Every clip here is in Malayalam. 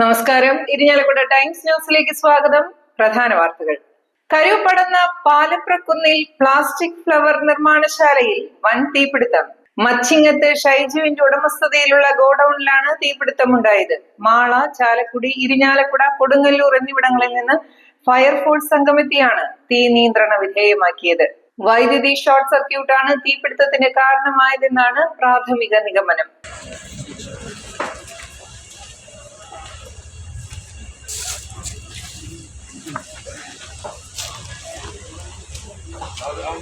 നമസ്കാരം. ഇരിഞ്ഞാലക്കുട ടൈംസ് ന്യൂസിലേക്ക് സ്വാഗതം. പ്രധാന വാർത്തകൾ. കരുവപ്പടന്ന പാലപ്രക്കുന്നിൽ പ്ലാസ്റ്റിക് ഫ്ലവർ നിർമ്മാണശാലയിൽ വൻ തീപിടുത്തം. മച്ചിങ്ങത്ത് ഷൈജുവിന്റെ ഉടമസ്ഥതയിലുള്ള ഗോഡൌണിലാണ് തീപിടുത്തമുണ്ടായത്. മാള ചാലക്കുടി ഇരിഞ്ഞാലക്കുട കൊടുങ്ങല്ലൂർ എന്നിവിടങ്ങളിൽ നിന്ന് ഫയർഫോഴ്സ് സംഘമെത്തിയാണ് തീ നിയന്ത്രണ വിധേയമാക്കിയത്. വൈദ്യുതി ഷോർട്ട് സർക്യൂട്ടാണ് തീപിടുത്തത്തിന് കാരണമായതെന്നാണ് പ്രാഥമിക നിഗമനം.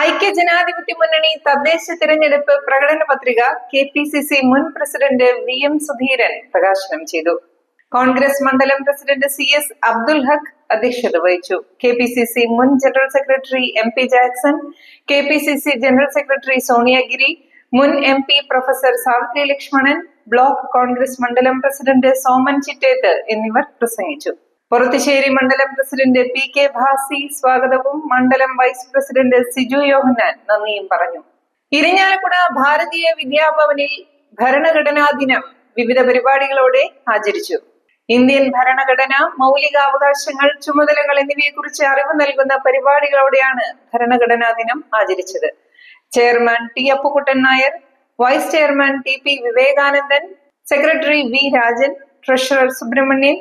ഐക്യ ജനാധിപത്യ മുന്നണി തദ്ദേശ തിരഞ്ഞെടുപ്പ് പ്രകടന പത്രിക കെ പി സി സി മുൻ പ്രസിഡന്റ് വി എം സുധീരൻ പ്രകാശനം ചെയ്തു. കോൺഗ്രസ് മണ്ഡലം president C S Abdul Haq അധ്യക്ഷത വഹിച്ചു. കെ പി സി സി മുൻ general secretary M P Jackson K P C C general secretary Sonia Giri മുൻ M P professor Savithri Lakshmanan block Congress മണ്ഡലം പ്രസിഡന്റ് സോമൻ ചിറ്റേത്ത് എന്നിവർ പ്രസംഗിച്ചു. പൊറത്തുശ്ശേരി മണ്ഡലം പ്രസിഡന്റ് പി കെ ഭാസി സ്വാഗതവും മണ്ഡലം വൈസ് പ്രസിഡന്റ് സിജു യോഹന്നാൻ നന്ദിയും പറഞ്ഞു. ഇരിഞ്ഞാലക്കുട ഭാരതീയ വിദ്യാഭവനിൽ ഭരണഘടനാ ദിനം വിവിധ പരിപാടികളോടെ ആചരിച്ചു. ഇന്ത്യൻ ഭരണഘടന മൗലികാവകാശങ്ങൾ ചുമതലകൾ എന്നിവയെക്കുറിച്ച് അറിവ് നൽകുന്ന പരിപാടികളോടെയാണ് ഭരണഘടനാ ദിനം ആചരിച്ചത്. Chairman T Appukuttan Nair vice chairman T P Vivekanandan secretary V Rajan treasurer Subramanian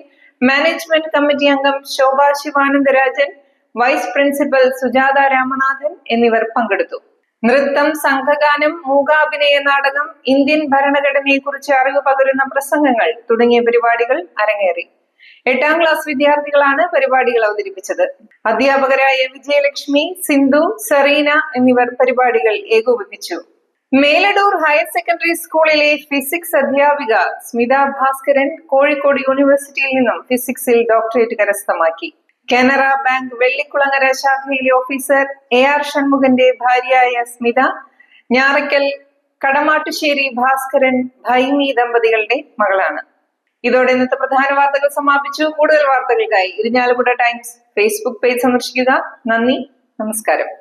management committee അംഗം ശോഭ ശിവാനന്ദരാജൻ വൈസ് പ്രിൻസിപ്പൽ സുജാത രാമനാഥൻ എന്നിവർ പങ്കെടുത്തു. നൃത്തം സംഘഗാനം മൂകാഭിനയ നാടകം ഇന്ത്യൻ ഭരണഘടനയെക്കുറിച്ച് അറിവ് പകരുന്ന പ്രസംഗങ്ങൾ തുടങ്ങിയ പരിപാടികൾ അരങ്ങേറി. എട്ടാം ക്ലാസ് വിദ്യാർത്ഥികളാണ് പരിപാടികൾ അവതരിപ്പിച്ചത്. അധ്യാപകരായ വിജയലക്ഷ്മി സിന്ധു സെറീന എന്നിവർ പരിപാടികൾ ഏകോപിപ്പിച്ചു. മേലടൂർ ഹയർ സെക്കൻഡറി സ്കൂളിലെ ഫിസിക്സ് അധ്യാപിക സ്മിത ഭാസ്കരൻ കോഴിക്കോട് യൂണിവേഴ്സിറ്റിയിൽ നിന്നും ഫിസിക്സിൽ ഡോക്ടറേറ്റ് കരസ്ഥമാക്കി. കാനറ ബാങ്ക് വെള്ളിക്കുളങ്ങര ശാഖയിലെ ഓഫീസർ എ ആർ ഷൺമുഖന്റെ ഭാര്യയായ സ്മിത ഞാറയ്ക്കൽ കടമാട്ടുശ്ശേരി ഭാസ്കരൻ ഭൈമി ദമ്പതികളുടെ മകളാണ്. ഇതോടെ ഇന്നത്തെ പ്രധാന വാർത്തകൾ സമാപിച്ചു. കൂടുതൽ വാർത്തകൾക്കായി ഇരിഞ്ഞാലക്കുട ടൈംസ് ഫേസ്ബുക്ക് പേജ് സന്ദർശിക്കുക. നന്ദി. നമസ്കാരം.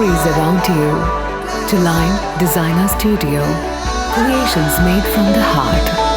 stories around you. To Line Designer Studio, creations made from the heart.